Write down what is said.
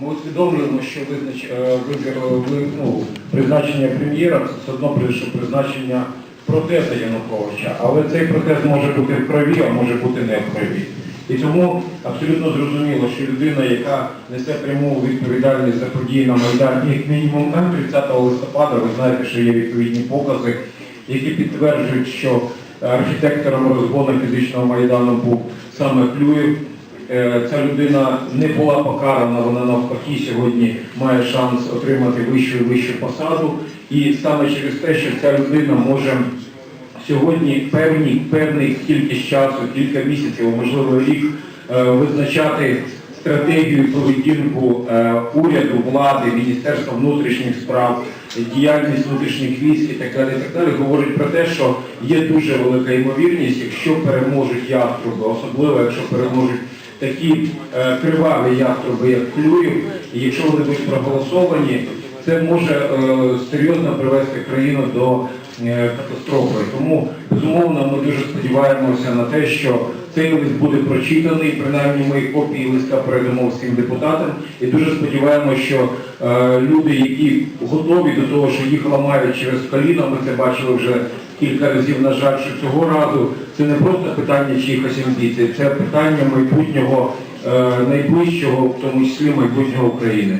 Ми усвідомлюємо, що визнач... е, вибір, ну, призначення прем'єра це все одно призначення протеза Януковича. Але цей протез може бути в крові, а може бути не в крові. І тому абсолютно зрозуміло, що людина, яка несе пряму відповідальність за події на Майдані, як мінімум там 30 листопада, ви знаєте, що є відповідні покази, які підтверджують, що архітектором розгону фізичного майдану був саме Клюєв. Е, Ця людина не була покарана, вона навпаки сьогодні має шанс отримати вищу і вищу посаду. І саме через те, що ця людина може сьогодні певні, певний кількість часу, кілька місяців, можливо рік, е, визначати стратегію поведінку е, уряду, влади, Міністерства внутрішніх справ, діяльність внутрішніх військ і так далі, і так далі, говорить про те, що є дуже велика ймовірність, якщо переможуть яструби, особливо якщо переможуть такі е, криваві яструби, як Клюєв, і якщо вони будуть проголосовані, це може е, серйозно привести країну до е, катастрофи. Тому, безумовно, ми дуже сподіваємося на те, що цей лист буде прочитаний, принаймні ми копії листа передамо всім депутатам, і дуже сподіваємося, що е, люди, які готові до того, що їх ламають через коліна, ми це бачили вже кілька разів, на жаль, що цього разу це не просто питання чиїхось амбіцій, це питання майбутнього, е, найближчого, в тому числі майбутнього України.